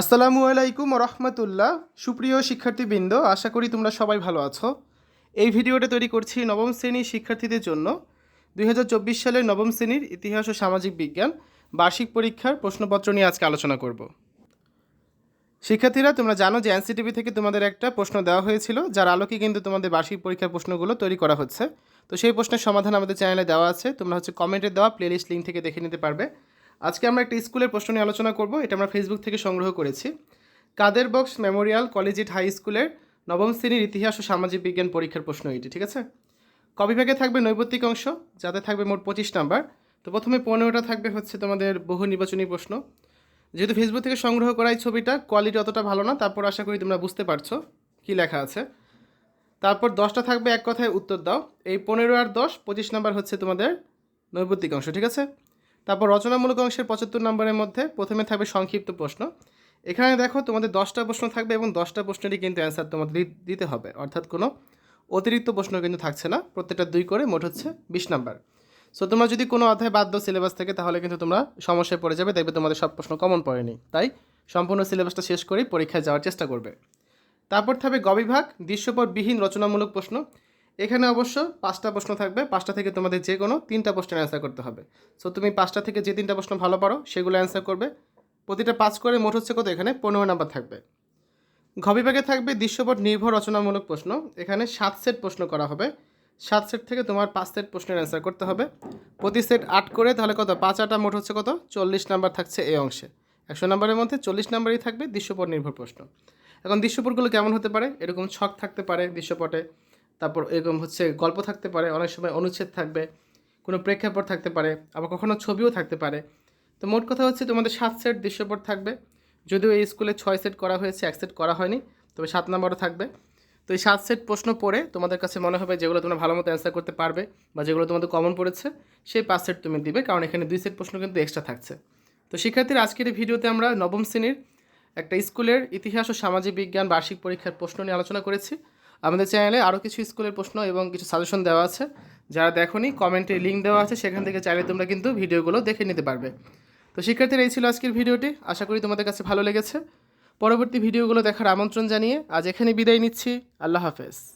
আসসালামু আলাইকুম রহমতুল্লাহ সুপ্রিয় শিক্ষার্থীবৃন্দ, আশা করি তোমরা সবাই ভালো আছো। এই ভিডিওটা তৈরি করছি নবম শ্রেণির শিক্ষার্থীদের জন্য। দু হাজার চব্বিশ সালের নবম শ্রেণির ইতিহাস ও সামাজিক বিজ্ঞান, বার্ষিক পরীক্ষার প্রশ্নপত্র নিয়ে আজকে আলোচনা করব। শিক্ষার্থীরা, তোমরা জানো যে এনসিটিভি থেকে তোমাদের একটা প্রশ্ন দেওয়া হয়েছিল, যার আলোকে কিন্তু তোমাদের বার্ষিক পরীক্ষার প্রশ্নগুলো তৈরি করা হচ্ছে। তো সেই প্রশ্নের সমাধান আমাদের চ্যানেলে দেওয়া আছে। তোমরা হচ্ছে কমেন্টে দেওয়া প্লেলিস্ট লিঙ্ক থেকে দেখে নিতে পারবে। আজকে আমরা একটা স্কুলের প্রশ্ন নিয়ে আলোচনা করব, এটা আমরা ফেসবুক থেকে সংগ্রহ করেছি। Kader Box Memorial Collegiate High স্কুলের নবম শ্রেণির ইতিহাস ও সামাজিক বিজ্ঞান পরীক্ষার প্রশ্ন এটি, ঠিক আছে? কবিভাগে থাকবে নৈবত্তিক অংশ, যাতে থাকবে মোট পঁচিশ নাম্বার। তো প্রথমে পনেরোটা থাকবে হচ্ছে তোমাদের বহু নির্বাচনী প্রশ্ন। যেহেতু ফেসবুক থেকে সংগ্রহ করা এই ছবিটা কোয়ালিটি অতটা ভালো না, তারপর আশা করি তোমরা বুঝতে পারছ কি লেখা আছে। তারপর দশটা থাকবে এক কথায় উত্তর দাও। এই পনেরো আর দশ, পঁচিশ নাম্বার হচ্ছে তোমাদের নৈবত্তিক অংশ, ঠিক আছে? তারপর রচনামূলক অংশের পঁচাত্তর নম্বরের মধ্যে প্রথমে থাকবে সংক্ষিপ্ত প্রশ্ন। এখানে দেখো তোমাদের দশটা প্রশ্ন থাকবে এবং দশটা প্রশ্নেরই কিন্তু অ্যান্সার তোমাদের দিতে হবে। অর্থাৎ কোনো অতিরিক্ত প্রশ্ন কিন্তু থাকছে না। প্রত্যেকটা দুই করে মোট হচ্ছে বিশ নাম্বার। সো তোমরা যদি কোনো অধ্যায় বাদ দাও সিলেবাস থেকে, তাহলে কিন্তু তোমরা সমস্যায় পড়ে যাবে, দেখবে তোমাদের সব প্রশ্ন কমন পড়েনি। তাই সম্পূর্ণ সিলেবাসটা শেষ করেই পরীক্ষায় যাওয়ার চেষ্টা করবে। তারপর থাকবে গবিভাগ, দৃশ্যপটবিহীন রচনামূলক প্রশ্ন। এখানে অবশ্য পাঁচটা প্রশ্ন থাকবে। পাঁচটা থেকে তোমাদের যে কোনো তিনটা প্রশ্নের অ্যান্সার করতে হবে। সো তুমি পাঁচটা থেকে যে তিনটা প্রশ্ন ভালো পারো, সেগুলো অ্যান্সার করবে। প্রতিটা পাঁচ করে মোট হচ্ছে কত? এখানে পনেরো নাম্বার থাকবে। ঘবিভাগে থাকবে দৃশ্যপট নির্ভর রচনামূলক প্রশ্ন। এখানে সাত সেট প্রশ্ন করা হবে। সাত সেট থেকে তোমার পাঁচ সেট প্রশ্নের অ্যান্সার করতে হবে। প্রতি সেট আট করে, তাহলে কত? পাঁচ আটা মোট হচ্ছে কত? চল্লিশ নাম্বার থাকছে এই অংশে। একশো নাম্বারের মধ্যে চল্লিশ নাম্বারই থাকবে দৃশ্যপট নির্ভর প্রশ্ন। এখন দৃশ্যপটগুলো কেমন হতে পারে? এরকম ছক থাকতে পারে দৃশ্যপটে। তারপর এরকম হচ্ছে গল্প থাকতে পারে, অনেক সময় অনুচ্ছেদ থাকবে, কোনো প্রেক্ষাপট থাকতে পারে, আবার কখনো ছবিও থাকতে পারে। তো মোট কথা হচ্ছে তোমাদের সাত সেট দৃশ্যপট থাকবে। যদিও এই স্কুলে ছয় সেট করা হয়েছে, এক সেট করা হয়নি, তবে সাত নম্বরও থাকবে। তো এই সাত সেট প্রশ্ন পড়ে তোমাদের কাছে মনে হবে যেগুলো তোমরা ভালো মতো অ্যান্সার করতে পারবে বা যেগুলো তোমাদের কমন পড়েছে, সেই পাঁচ সেট তুমি দিবে, কারণ এখানে দুই সেট প্রশ্ন কিন্তু এক্সট্রা থাকছে। তো শিক্ষার্থীর, আজকের এই ভিডিওতে আমরা নবম শ্রেণির একটা স্কুলের ইতিহাস ও সামাজিক বিজ্ঞান বার্ষিক পরীক্ষার প্রশ্ন নিয়ে আলোচনা করেছি। আমাদের চ্যানেলে আরও কিছু স্কুলের প্রশ্ন এবং কিছু সাজেশন দেওয়া আছে। যারা দেখোনি কমেন্টে লিঙ্ক দেওয়া আছে, সেখান থেকে চাইলে তোমরা কিন্তু ভিডিওগুলো দেখে নিতে পারবে। তো শিক্ষার্থীরা, এই ছিল আজকের ভিডিওটি। আশা করি তোমাদের কাছে ভালো লেগেছে। পরবর্তী ভিডিওগুলো দেখার আমন্ত্রণ জানিয়ে আজ এখানে বিদায় নিচ্ছি। আল্লাহ হাফেজ।